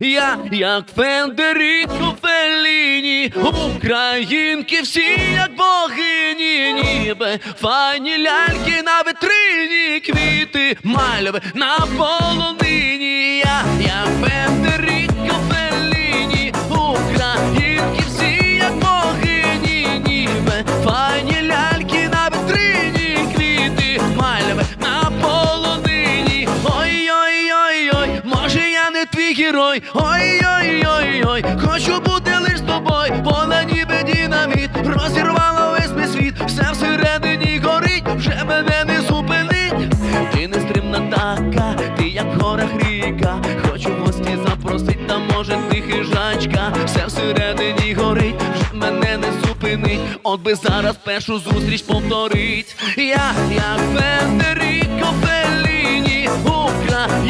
Я, як Федеріко Феліні, українки всі як богині, ніби файні ляльки на витрині, квіти, мальви на полонині. Може я не твій герой. Ой-ой-ой-ой, хочу бути лиш з тобою. Поле ніби динаміт, розірвало весь мій світ, все всередині горить, вже мене не зупинить. Ти нестримна така, ти як в горах ріка. Хочу гості запросить, та може ти хижачка. Все всередині горить, вже мене не зупинить. От би зараз першу зустріч повторить. Я, як Федеріко Фелліні, Україна.